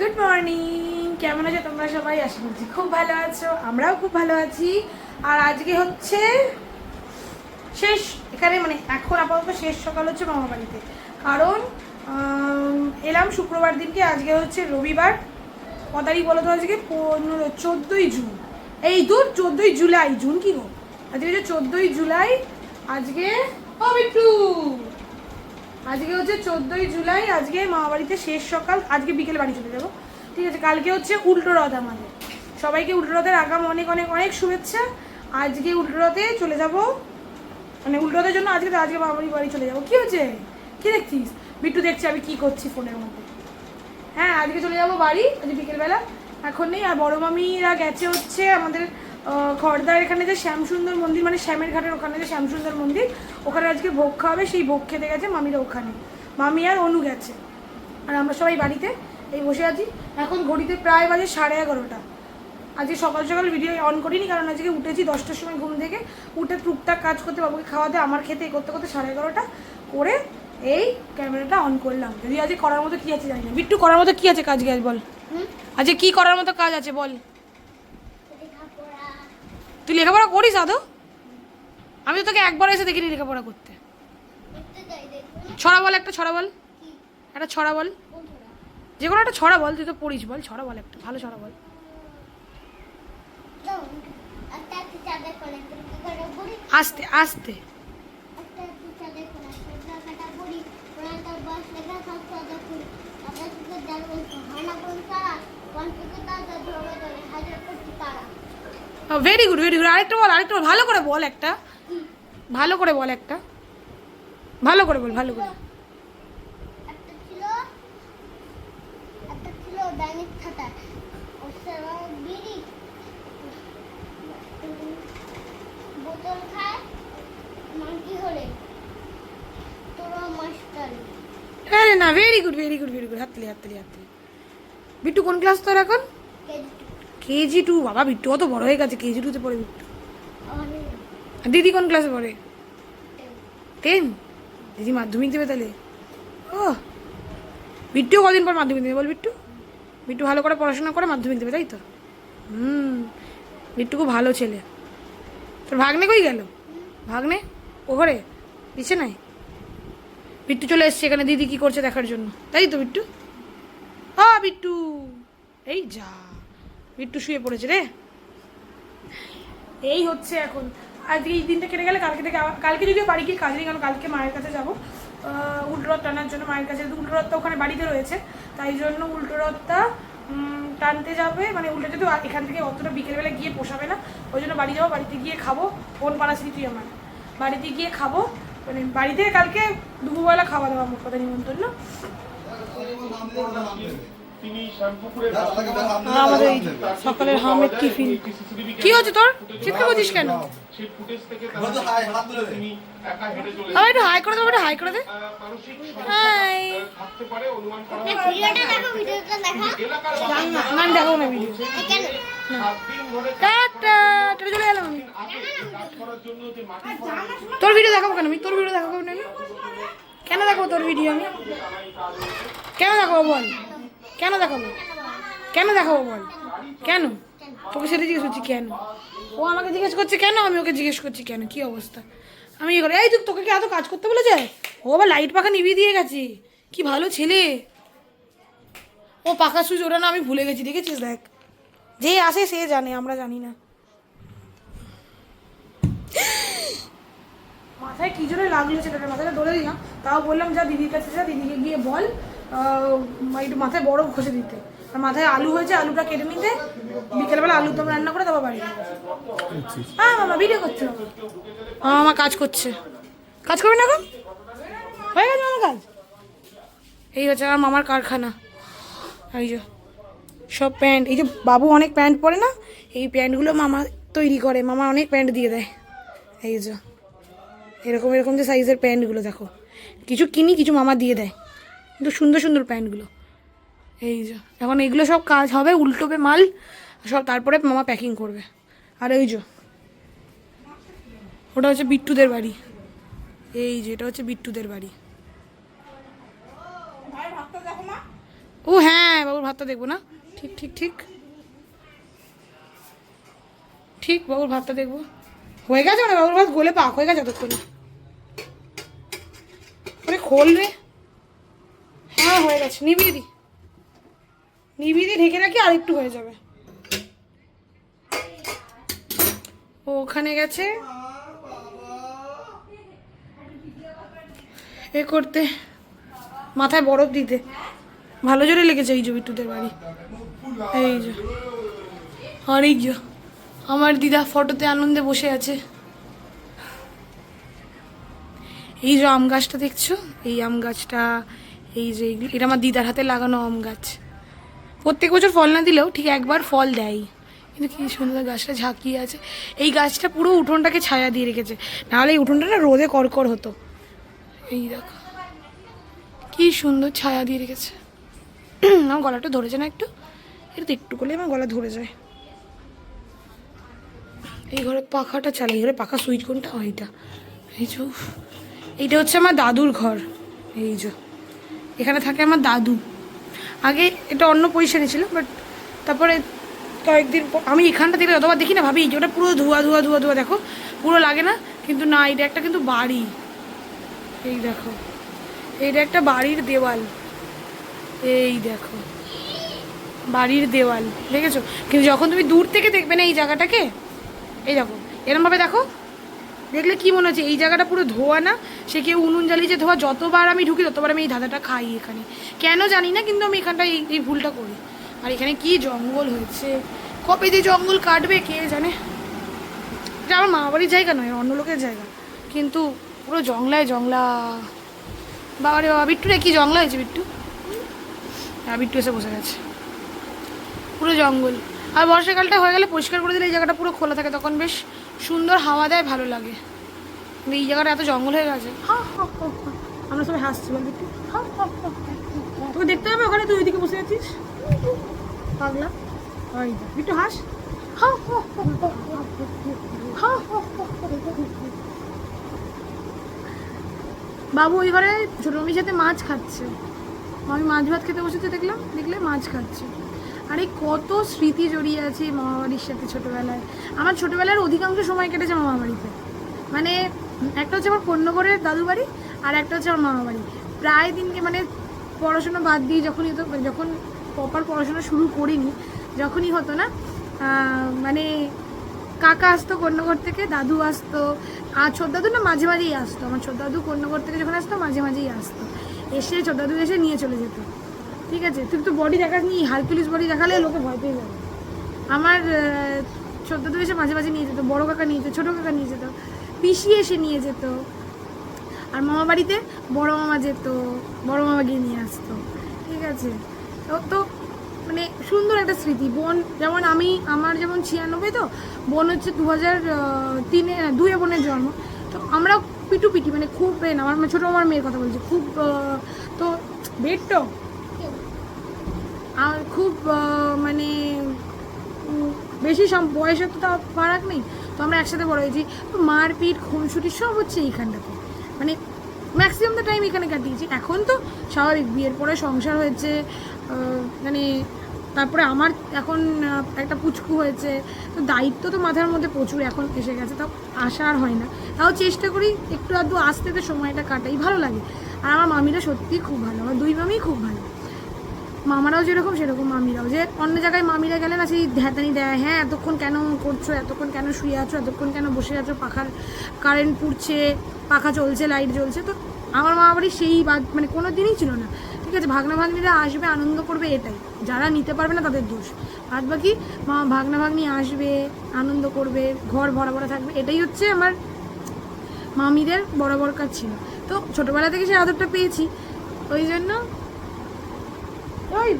Good morning কেমন আছো তোমরা সবাই? আশা করছি খুব ভালো আছো। আমরাও খুব ভালো আছি। আর আজকে হচ্ছে শেষ, এখানে মানে এখন আপাতত শেষ সকাল হচ্ছে মামা বাড়িতে কারণ এলাম শুক্রবার দিনকে, আজকে হচ্ছে রবিবার। ক তারিখ বলো তো আজকে? পনেরো, চোদ্দোই জুন। এই দূর চোদ্দোই জুলাই, জুন কি গো? আজকে হচ্ছে চোদ্দোই জুলাই, আজকে ও আজকে হচ্ছে চোদ্দোই জুলাই, আজকে মামা বাড়িতে শেষ সকাল, আজকে বিকেলে বাড়ি চলে যাব। ঠিক আছে, কালকে হচ্ছে উল্টো রথ আমাদের। সবাইকে উল্টো রথের আগাম অনেক অনেক অনেক শুভেচ্ছা। আজকে উল্টো রথে চলে যাব। মানে উল্টো রথের জন্য আজকে তো আজকে মামা বাড়ি চলে যাব। কি হচ্ছে কি দেখছিস? বিট্টু দেখছি আমি কি করছি ফোনের মধ্যে। হ্যাঁ আজকে চলে যাব বাড়ি আজকে বিকেলবেলা। এখন নেই, আর বড় মামিরা গেছে হচ্ছে আমাদের খড়দার এখানে যে শ্যামসুন্দর মন্দির মানে শ্যামের ঘাটের ওখানে যে শ্যামসুন্দর মন্দির ওখানে আজকে ভোগ খাওয়াবে সেই ভোগ খেতে গেছে মামিরা ওখানে। মামি আর অনু গেছে। আর আমরা সবাই বাড়িতে এই বসে আছি। এখন ঘড়িতে প্রায় বাজে সাড়ে এগারোটা। আজকে সকাল সকাল ভিডিও অন করিনি কারণ আজকে উঠেছি দশটার সময় ঘুম থেকে। উঠে টুকটাক কাজ করতে বাবুকে খাওয়াতে আমার খেতে করতে করতে সাড়ে এগারোটা করে এই ক্যামেরাটা অন করলাম। যদি আজকে করার মতো কি আছে জানি না। বিট্টু করার মতো কি আছে কাজ আজ বল। আজকে কি করার মতো কাজ আছে বল। তুই লেখাপড়া করিস আদৌ? আমি তো তোকে একবার এসে দেখিনি লেখাপড়া করতে। ছড়া বল একটা ছড়া বল। একটা ছড়া বল। যে কোনো একটা ছড়া বল তুই তো পড়িস বল ছড়া বল একটা ভালো ছড়া বল। আস্তে আস্তে। ভেরি গুড ভেরি গুড আরেকটা বল আরেকটা বল। ভালো করে বল একটা। ভালো করে বল একটা। ভালো করে বল ভালো করে। আরে না very good very good very good হাতলি হাতলি হাতলি বিট্টু কোন ক্লাস তোর এখন? কেজি টু বাবা বিট্টু অত বড় হয়ে গেছে কেজি টুতে পড়ে বিট্টু। দিদি কোন ক্লাসে পড়ে? টেন দিদি মাধ্যমিক দেবে তাহলে? ও বিট্টু কদিন পর মাধ্যমিক দেবে বল বিট্টু? বিট্টু ভালো করে পড়াশোনা করে মাধ্যমিক দেবে, তাই তো? হুম। বিট্টু খুব ভালো ছেলে। তোর ভাগ্নে কই গেল? ভাগ্নে? ও ঘরে বিছানায় বিট্টু চলে এসছে, এখানে দিদি কি করছে দেখার জন্য। তাই তো বিট্টু? আ, বিট্টু। এই যা। বিট্টু শুয়ে পড়েছে রে। এই হচ্ছে এখন। আজকে এই দিনটা কেটে গেলে কালকে থেকে কালকে যদিও বাড়ি গিয়ে কাজ নেই কারণ কালকে মায়ের কাছে যাব। আহ, উল্টো রথ টানার জন্য মায়ের কাছে উল্টো রথটা ওখানে বাড়িতে রয়েছে তাই জন্য উল্টো রথটা টানতে যাবে। মানে উল্টো যদি এখান থেকে অতটা বিকেলবেলা গিয়ে পোষাবে না ওই জন্য বাড়ি যাব বাড়িতে গিয়ে খাব। কোন পাড়াছিলি তুই আমার। বাড়িতে গিয়ে খাব। মানে বাড়িতে কালকে দুপুরবেলা খাওয়া দাওয়া মোট কথা নিমন্ত্রণ। আমাদের সকালের হামের টিফিন। কি হচ্ছে তোর? চিৎকার করছিস কেন? আমার একটু হাই করে দে। একটু হাই। করে দে দেখো দেখা। না ভিডিও। কেন? তোর ভিডিও দেখাবো কেন আমি? তোর ভিডিও দেখাবো না আমি? কেন দেখাবো তোর ভিডিও আমি? কেন দেখাবো বল? কেন দেখাবো? কেন দেখাবো বল? কেন? তোকে সেটা জিজ্ঞেস করছি, কেন? ও আমাকে জিজ্ঞেস করছে, কেন? আমি ওকে জিজ্ঞেস করছি, কেন? কি অবস্থা? আমি এই করে, এই তুই তোকে কি এত কাজ করতে বলেছে? ও আবার লাইট পাখা নিভিয়ে দিয়ে গেছে। কি ভালো ছেলে। ও পাখা সুইচ ওটা না, আমি ভুলে গেছি, দেখেছিস? দেখ। যে আসে, সে জানে, আমরা জানি না। মাথায় কি জন্য লাগল ছেলেটার মাথাটা ধরে দিলাম। তাও বললাম, যা দিদির কাছে যা, দিদিকে গিয়ে বল। একটু মাথায় বড় ঘষে দিতে। আর মাথায় আলু হয়েছে, আলুটা কেটে নিতে। বিকেলবেলা আলু দম রান্না করে তারপর বাড়ি। হ্যাঁ মামা ভিডিও করছে। হ্যাঁ মামা কাজ করছে। কাজ করবে না এখন? হয়ে গেছে আমার কাজ? এই হচ্ছে আমার মামার কারখানা। এই যে, সব প্যান্ট, এই যে বাবু অনেক প্যান্ট পরে না, এই প্যান্টগুলো মামা তৈরি করে। মামা অনেক প্যান্ট দিয়ে দেয়। এই যে, এরকম এরকম যে সাইজের প্যান্টগুলো দেখো। কিছু কিনি, কিছু মামা দিয়ে দেয়। কিন্তু সুন্দর সুন্দর প্যান্টগুলো। এই যে, এখন এগুলো সব কাজ হবে, উল্টোবে মাল, সব তারপরে মামা প্যাকিং করবে। আর ওই যে, ওটা হচ্ছে বিট্টুদের বাড়ি। এই যে, এটা হচ্ছে বিট্টুদের বাড়ি। ও হ্যাঁ বাবুর ভাতটা দেখব না? ঠিক ঠিক ঠিক। ঠিক, বাবুর ভাতটা দেখব। হয়ে গেছে মানে বাবুর ভাত গোলে পাক, হয়ে গেছে এতক্ষণে। খোল রে। হ্যাঁ হয়ে গেছে। নিবিয়ে দি। নিবিয়ে দিয়ে ঢেকে রাখি, আর একটু হয়ে যাবে। ওখানে গেছে। এ করতে। মাথায় বরফ দিতে। ভালো জোরে লেগেছে এই যে বিট্টুদের বাড়ি। এই যে। আর এই আমার দিদা ফটোতে আনন্দে বসে আছে। এই যে আম গাছটা দেখছ? এই আম গাছটা এই যে এটা আমার দিদার হাতে লাগানো আম গাছ। প্রত্যেক বছর ফল না দিলেও ঠিক একবার ফল দেয়। কিন্তু কি সুন্দর গাছটা ঝাঁকিয়ে আছে। এই গাছটা পুরো উঠোনটাকে ছায়া দিয়ে রেখেছে। নাহলে এই উঠোনটা না রোদে করকর হতো। এই দেখো, কি সুন্দর ছায়া দিয়ে রেখেছে। আমার গলাটা ধরেছে না একটু? এটা একটু করলে আমার গলা ধরে যায়। এই ঘরে পাখাটা চালাই, এই ঘরে পাখা সুইচ কোনটা? ও এইটা। এই যে এইটা হচ্ছে আমার দাদুর ঘর। এই যে। এখানে থাকে আমার দাদু। আগে এটা অন্য পজিশনে ছিল বাট তারপরে কয়েকদিন আমি এখানটা থেকে যতবার দেখি না, ভাবি, যে ওটা পুরো ধোয়া ধোয়া ধোয়া ধোয়া, দেখো। পুরো লাগে না, কিন্তু না, এটা একটা কিন্তু বাড়ি। এই দেখো। এইটা একটা বাড়ির দেওয়াল। এই দেখো। বাড়ির দেওয়াল, দেখেছ? কিন্তু যখন তুমি দূর থেকে দেখবে না এই জায়গাটাকে, এই দেখো, এরমভাবে দেখো দেখলে কি মনে হচ্ছে, এই জায়গাটা পুরো ধোয়া না? সে কেউ উনুন জ্বালিয়ে যে ধোয়া, যতবার আমি ঢুকি ততবার আমি এই ধাঁধাটা খাই এখানে। কেন জানি না, কিন্তু আমি এখানটা এই এই ভুলটা করি। আর এখানে কি জঙ্গল হয়েছে? কবে যে জঙ্গল কাটবে, কে জানে? এটা আমার মা বাড়ির জায়গা নয়, অন্য লোকের জায়গা। কিন্তু পুরো জংলায় জংলা। বাবা রে বাবা, বিট্টু রে, কি জংলা হয়েছে বিট্টু? হ্যাঁ বিট্টু এসে বসে গেছে। পুরো জঙ্গল। আর বর্ষাকালটা হয়ে গেলে পরিষ্কার করে দিলে এই জায়গাটা পুরো খোলা থাকে, তখন বেশ সুন্দর হাওয়া দেয় ভালো লাগে কিন্তু এই জায়গাটা এত জঙ্গল হয়ে গেছে। আমরা সবাই হাসছি বল হা। তোকে দেখতে হবে ওখানে তুই ওইদিকে বসে আছিস পাগলা ওই দেখ, বিট্টু হাস। বাবু ওই ঘরে ছোট সাথে মাছ খাচ্ছে আমি মাছ ভাত খেতে বসেছে দেখলাম দেখলে মাছ খাচ্ছে আরে কত স্মৃতি জড়িয়ে আছে মামাবাড়ির সাথে ছোটোবেলায়। আমার ছোটোবেলার অধিকাংশ সময় কেটেছে মামাবাড়িতে মানে একটা হচ্ছে আমার কন্যগড়ের দাদু বাড়ি আর একটা হচ্ছে আমার মামা বাড়ি। প্রায় দিনকে মানে পড়াশোনা বাদ দিয়ে যখনই হতো যখন প্রপার পড়াশোনা শুরু করিনি, যখনই হতো না মানে কাকা আসতো কন্যগড় থেকে, দাদু আসতো, আর ছোট দাদু না মাঝে মাঝেই আসতো। আমার ছোট দাদু কন্যগড় থেকে যখন আসতো, মাঝে মাঝেই আসতো। এসে ছোট দাদু এসে নিয়ে চলে যেত। ঠিক আছে তুই তো বডি দেখাসনি হারকুলিস বডি দেখালে লোকে ভয় পেয়ে যাবে। আমার ছোট দাদু এসে মাঝে মাঝে নিয়ে যেত, বড় কাকা নিয়ে যেত, ছোটো কাকা নিয়ে যেত, পিসি এসে নিয়ে যেত, আর মামা বাড়িতে বড় মামা যেত, বড় মামা গিয়ে নিয়ে আসতো, ঠিক আছে। তো তো মানে সুন্দর একটা স্মৃতি, বোন যেমন আমি, আমার যেমন ছিয়ানব্বই তো, বোন হচ্ছে দু হাজার তিনে দুয়ে বোনের জন্ম, তো আমরা পিটু পিটি মানে খুব আমার ছোটো আমার মেয়ের কথা বলছি, খুব তো বেড তো আর খুব মানে বেশি সব বয়সের তো তাও ফারাক নেই। তো আমরা একসাথে বড় হয়েছি। তো মারপিট, খুনসুটি সব হচ্ছে এইখানটাতে। মানে ম্যাক্সিমাম দ্য টাইম এখানে কাটিয়েছি। এখন তো স্বাভাবিক, বিয়ের পরে সংসার হয়েছে মানে তারপরে আমার এখন একটা পুচকু হয়েছে। তো দায়িত্ব তো মাথার মধ্যে প্রচুর এখন এসে গেছে, তাও আসা আর হয় না। তাও চেষ্টা করি একটু আধটু আসতে তো সময়টা কাটাই, ভালো লাগে। আর আমার মামিরা সত্যিই খুব ভালো, আমার দুই মামিই খুব ভালো। মামারাও যেরকম, সেরকম মামিরাও। যে অন্য জায়গায় মামিরা গেলে না সেই ধ্যাতানি দেয় হ্যাঁ এতক্ষণ কেন করছ, এতক্ষণ কেন শুয়ে আছো, এতক্ষণ কেন বসে আছো, পাখার কারেন্ট পুড়ছে, পাখা চলছে লাইট জ্বলছে। তো আমার মামা বাড়ি সেই বাদ মানে কোনো দিনই ছিল না। ঠিক আছে, ভাগনা ভাগ্নিরা আসবে, আনন্দ করবে এটাই। যারা নিতে পারবে না তাদের দোষ। বাদ বাকি, মা, ভাগনা ভাগ্নি আসবে, আনন্দ করবে, ঘর ভরা ভরা থাকবে, এটাই হচ্ছে আমার মামিদের বড় বড় কাজ ছিল। তো ছোটোবেলা থেকে সেই আদরটা পেয়েছি। ওই জন্য ওই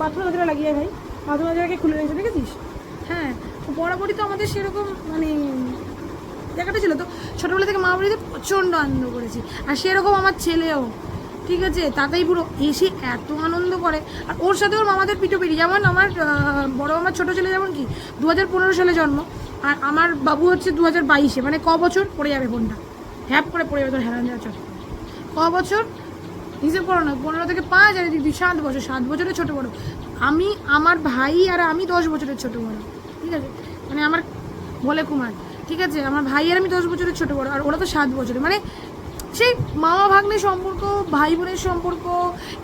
বাথরুম দরজা লাগিয়ে ভাই। বাথরুম দরজাকে খুলে রেখেছে দেখেছিস? হ্যাঁ বরাবরই তো আমাদের সেরকম মানে জায়গাটা ছিল তো। ছোটোবেলা থেকে মা বাড়িতে প্রচণ্ড আনন্দ করেছি। আর সেরকম আমার ছেলেও, ঠিক আছে? তাতেই পুরো এসে এত আনন্দ করে। আর ওর সাথে ওর মামাদের পিঠো পিঠোপিঠি। যেমন আমার বড় আমার ছোটো ছেলে যেমন কি দু হাজার পনেরো সালে জন্ম। আর আমার বাবু হচ্ছে দু হাজার বাইশে মানে ক বছর পড়ে যাবে ফোনটা। হ্যাপ করে পড়ে যাবে তোর হেরান যাওয়া ক বছর হিসেব করো না, পনেরো থেকে পাঁচ আর দিদি, সাত বছর, সাত বছরের ছোট বড় আমি, আমার ভাই আর আমি দশ বছরের ছোট বড় ঠিক আছে? মানে আমার বলে কুমার, ঠিক আছে? আমার ভাই আর আমি দশ বছরের ছোট বড় আর ওরা তো সাত বছরের। মানে সেই মামা ভাগ্নের সম্পর্ক, ভাই বোনের সম্পর্ক,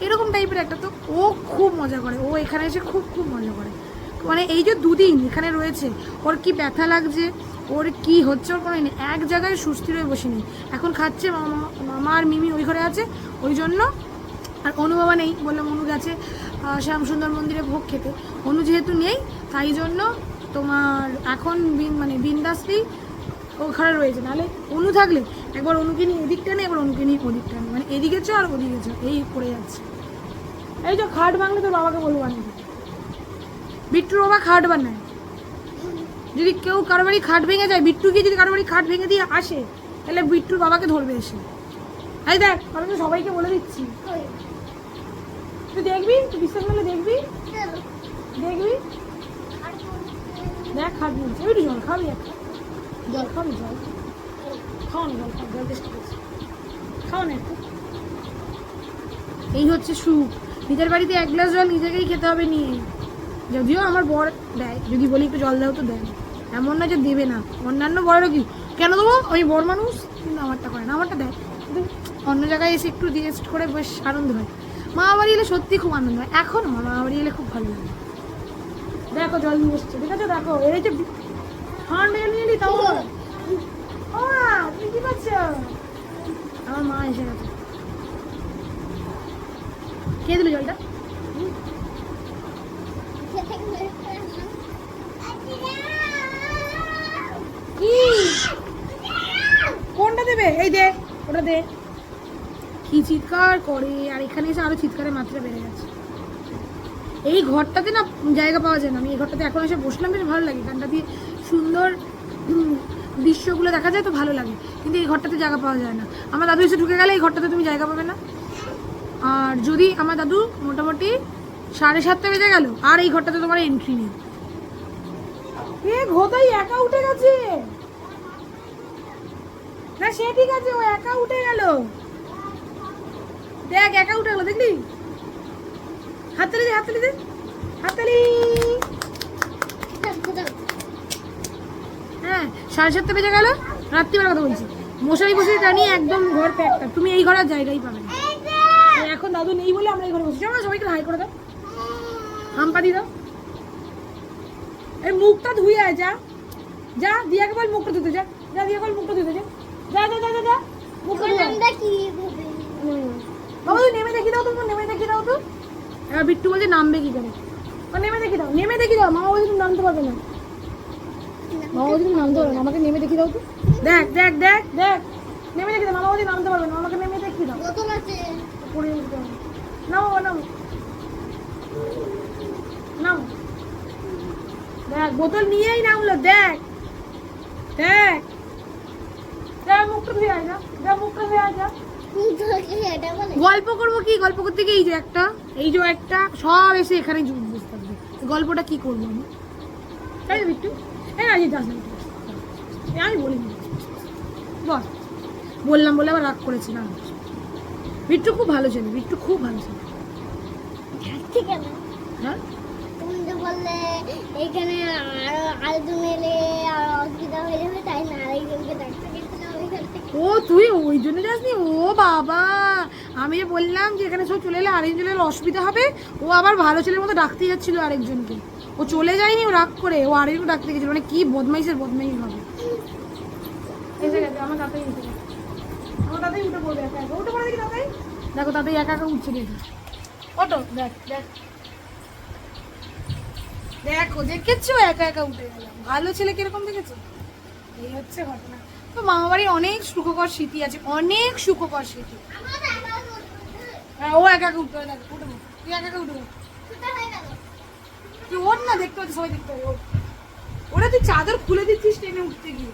এরকম টাইপের একটা। তো ও খুব মজা করে, ও এখানে এসে খুব খুব মজা করে। মানে এই যে দুদিন এখানে রয়েছে, ওর কি ব্যথা লাগছে, ওর কি হচ্ছে, ওর কোনো। এক জায়গায় সুস্থির হয়ে বসে নেই এখন খাচ্ছে মামা মামা আর মিমি ওই ঘরে আছে ওই জন্য আর অনু বাবা নেই বললাম অনু গেছে আহ, শ্যাম সুন্দর মন্দিরে ভোগ খেতে। অনু যেহেতু নেই তাই জন্য তোমার এখন মানে বিন্দাশ্রী ওখানে রয়েছে। নাহলে অনু থাকলে একবার অনুকে নিয়ে এদিকটা নেই একবার অনুকে নিয়ে ওদিক টানে। মানে এদিকে চ আর ওদিকে চ এই করে যাচ্ছে। এই যে খাট ভাঙলে তোর বাবাকে বলব আনতে বিট্টুর বাবা খাট বানায়। যদি কেউ কারও বাড়ি খাট ভেঙে যায় বিট্টু গিয়ে যদি কারও বাড়ি খাট ভেঙে দিয়ে আসে তাহলে বিট্টুর বাবাকে ধরবে এসে। এই দেখ, আমি তো সবাইকে বলে দিচ্ছি। তুই দেখবি? তুই বিশ্বাস করলে দেখবি। দেখবি? দেখ বলছে। একটু জল, খাবি একটা জল খাবি, জল। খাও না, জল খাও, জল টেস্ট করছি। খাও না একটু। এই হচ্ছে সুখ নিজের বাড়িতে এক গ্লাস জল নিজেকেই খেতে হবে নিয়ে। যদিও আমার বর দেয়, যদি বলি একটু জল দাও তো দেয়। এমন না যে দেবে না। অন্যান্য বড়েরও কি? কেন দেবো? আমি বড় মানুষ। কিন্তু আমারটা করে না, আমারটা দেয়। অন্য জায়গায় এসে একটু রেস্ট করে বেশ আনন্দ হয়। মামা বাড়ি এলে সত্যি খুব আনন্দ হয়। এখন মামা বাড়ি এলে খুব ভালো লাগে। দেখো জল নিয়ে এসছে ঠিক আছে দেখো এই যে ঠান্ডা জল নিয়ে তাও ও তুমি কি করছ? আমার মা এসে গেছে। কে দিল জলটা খেতে গেলে কি কোনটা দেবে এই দে ওটা দে কি চিৎকার করে, আর এখানে এসে আরও চিৎকারের মাত্রা বেড়ে গেছে। এই ঘরটাতে না জায়গা পাওয়া যায় না। আমি এই ঘরটাতে এখন এসে বসলাম, বেশ ভালো লাগে। গানটা দিয়ে সুন্দর দৃশ্যগুলো দেখা যায় তো ভালো লাগে। কিন্তু এই ঘরটাতে জায়গা পাওয়া যায় না। আমার দাদু এসে ঢুকে গেলে এই ঘরটাতে তুমি জায়গা পাবে না। আর যদি আমার দাদু মোটামুটি সাড়ে সাতটা বেজে গেল, আর এই ঘরটাতে তোমার এন্ট্রি নেই। এ ঘোদাই একা উঠে গেছে? না, সে ঠিক আছে, ও একা উঠে গেল। দেখ একা উঠে গেল দেখলি? হাততালি দে হাততালি দে হাততালি। হ্যাঁ সাড়ে সাতটা বেজে গেল রাত্রিবেলা কথা বলছি। মশারি বসে টানিয়ে একদম ঘর প্যাকটা। তুমি এই ঘরে আর জায়গাই পাবে না। এখন দাদু নেই বলে আমরা এই ঘরে বসছি। না, সবাইকে হাই করে দাও। হাম্পা দিয়ে দাও। এই মুখটা ধুয়ে আয় যা। যা দিয়াকে বল মুখটা ধুতে যা। যা দিয়া বল মুখটা ধুতে যা। যা যা যা যা মুখটা ধুয়ে বাবা তুই নেমে দেখি দাও তুমি নেমে দেখি দাও তো। এবার বিট্টু বলছে নামবে কি করে? নেমে দেখি দাও নেমে দেখি দাও। মামা বলছে তুমি নামতে পারবে না। মামা বলছে তুমি নামতে পারবে না আমাকে নেমে দেখি দাও তো। দেখ দেখ দেখ দেখ। নেমে দেখি দাও মামা বলছে নামতে পারবে না আমাকে নেমে দেখি দাও। বোতল আছে। পড়ে যেতে হবে। নাও নাও নাও দেখ বোতল নিয়েই নামলো দেখ। দেখ। যা মুখটা ধুয়ে আয় যা যা মুখটা ধুয়ে আয় যা গল্প করব কি? গল্প করতে গিয়ে এই যে একটা এই যে একটা সব এসে এখানে বসে থাকবে গল্পটা কি করব আমি? তাই তো বিট্টু এই না যাস আমি বলিনি। বল। বললাম বলে আবার রাগ করেছি না। বিট্টু খুব ভালো ছেলে বিট্টু খুব ভালো ছেলে। হ্যাঁ? তুমি যে বললে এখানে আরও আরেকজন এলে আর অসুবিধা হয়ে যাবে তাই না? আরেকজনকে থেকে ও তুই ওই জন্য যাসনি? ও বাবা আমি যে বললাম যে এখানে সব চলে এলে আরেকজনের অসুবিধা হবে ও আবার ভালো ছেলের মতো ডাকতে যাচ্ছিল আরেকজনকে। ও চলে যায়নি ও রাগ করে ও আরেকজন ডাকতে গেছিল মানে কি বদমাইশের বদমাইশ হবে। এসে গেছে আমার তাতেই উঠে গেছে। আমার তাতেই উঠে পড়বে একা একা। উঠে পড়ে দেখি তাতেই? দেখো তাতেই একা একা উঠছে দেখি। অটো দেখ দেখ। দেখো দেখেছ? একা একা উঠে গেলাম। ভালো ছেলে কীরকম দেখেছ? এই হচ্ছে ঘটনা। তো মামা বাড়ির অনেক সুখকর স্মৃতি আছে, অনেক সুখকর স্মৃতি। হ্যাঁ ও একা একা উঠতে হবে দেখ উঠে তুই একা একা উঠে তুই ওর না দেখতে পাচ্ছিস, সবাই দেখতে হবে ওর। তুই চাদর খুলে দিচ্ছিস ট্রেনে উঠতে গিয়ে।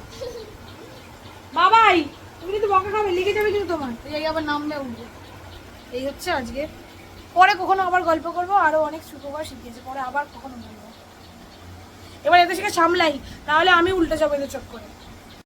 বাবাই তুমি কিন্তু বকা খাবে, লেগে যাবে কিন্তু তোমার। এই আবার নামবে উঠবে এই হচ্ছে আজকে। পরে কখনো আবার গল্প করব, আরও অনেক সুখকর শিখিয়েছে পরে আবার কখনো বলব। এবার এদের থেকে সামলাই, তাহলে আমি উল্টে যাব এদের চক্করে।